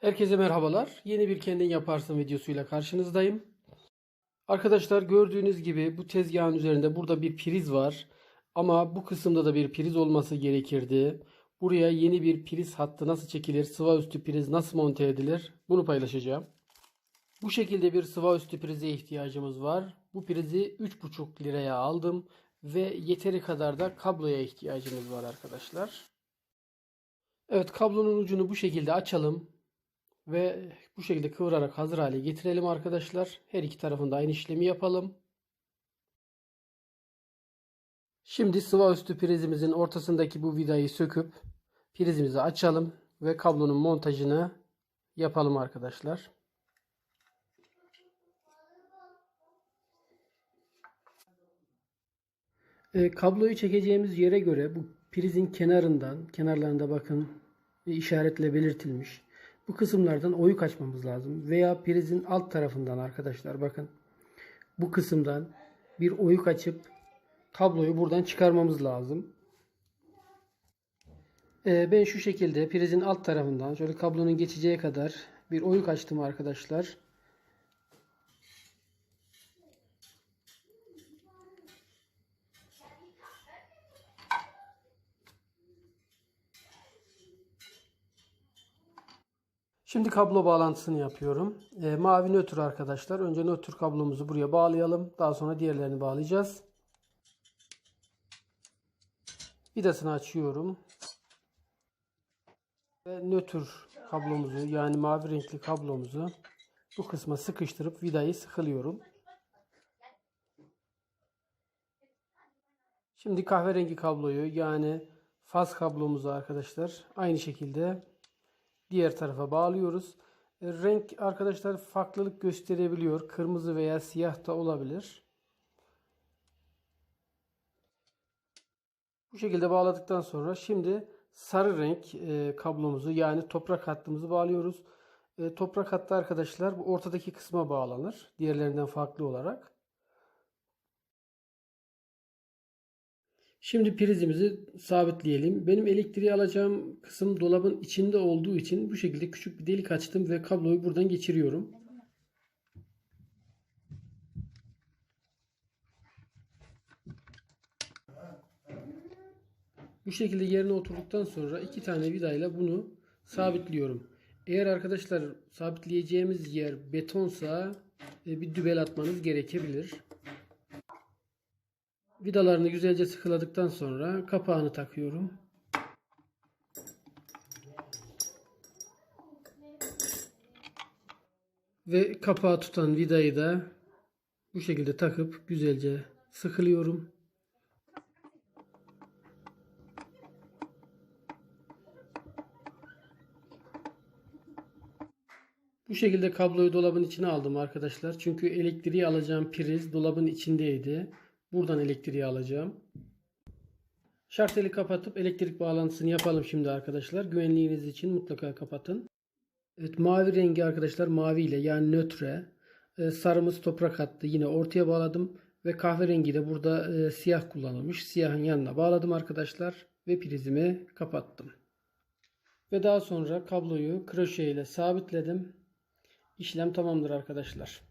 Herkese merhabalar. Yeni bir kendin yaparsın videosuyla karşınızdayım. Arkadaşlar gördüğünüz gibi bu tezgahın üzerinde burada bir priz var. Ama bu kısımda da bir priz olması gerekirdi. Buraya yeni bir priz hattı nasıl çekilir, sıva üstü priz nasıl monte edilir bunu paylaşacağım. Bu şekilde bir sıva üstü prize ihtiyacımız var. Bu prizi 3,5 liraya aldım ve yeteri kadar da kabloya ihtiyacımız var arkadaşlar. Evet kablonun ucunu bu şekilde açalım ve bu şekilde kıvırarak hazır hale getirelim arkadaşlar. Her iki tarafında aynı işlemi yapalım. Şimdi sıva üstü prizimizin ortasındaki bu vidayı söküp prizimizi açalım ve kablonun montajını yapalım arkadaşlar. E, kabloyu çekeceğimiz yere göre bu prizin kenarından, kenarlarında bakın işaretle belirtilmiş. Bu kısımlardan oyuk açmamız lazım. Veya prizin alt tarafından arkadaşlar bakın. Bu kısımdan bir oyuk açıp kabloyu buradan çıkarmamız lazım. E, ben şu şekilde prizin alt tarafından şöyle kablonun geçeceği kadar bir oyuk açtım arkadaşlar. Şimdi kablo bağlantısını yapıyorum. E, mavi nötr arkadaşlar. Önce nötr kablomuzu buraya bağlayalım. Daha sonra diğerlerini bağlayacağız. Vidasını açıyorum. Ve nötr kablomuzu yani mavi renkli kablomuzu bu kısma sıkıştırıp vidayı sıkılıyorum. Şimdi kahverengi kabloyu yani faz kablomuzu arkadaşlar aynı şekilde diğer tarafa bağlıyoruz. E, renk arkadaşlar farklılık gösterebiliyor. Kırmızı veya siyah da olabilir. Bu şekilde bağladıktan sonra şimdi sarı renk e, kablomuzu yani toprak hattımızı bağlıyoruz. E, toprak hattı arkadaşlar bu ortadaki kısma bağlanır. Diğerlerinden farklı olarak. Şimdi prizimizi sabitleyelim. Benim elektriği alacağım kısım dolabın içinde olduğu için bu şekilde küçük bir delik açtım ve kabloyu buradan geçiriyorum. Bu şekilde yerine oturduktan sonra iki tane vidayla bunu sabitliyorum. Eğer arkadaşlar sabitleyeceğimiz yer betonsa e, bir dübel atmanız gerekebilir. Vidalarını güzelce sıkıladıktan sonra kapağını takıyorum. Ve kapağı tutan vidayı da bu şekilde takıp güzelce sıkılıyorum. Bu şekilde kabloyu dolabın içine aldım arkadaşlar. Çünkü elektriği alacağım priz dolabın içindeydi. Buradan elektriği alacağım. Şarteli kapatıp elektrik bağlantısını yapalım şimdi arkadaşlar. Güvenliğiniz için mutlaka kapatın. Evet mavi rengi arkadaşlar mavi ile yani nötre. Ee, sarımız toprak hattı yine ortaya bağladım. Ve kahverengi de burada e, siyah kullanılmış. Siyahın yanına bağladım arkadaşlar. Ve prizimi kapattım. Ve daha sonra kabloyu kroşe ile sabitledim. İşlem tamamdır arkadaşlar.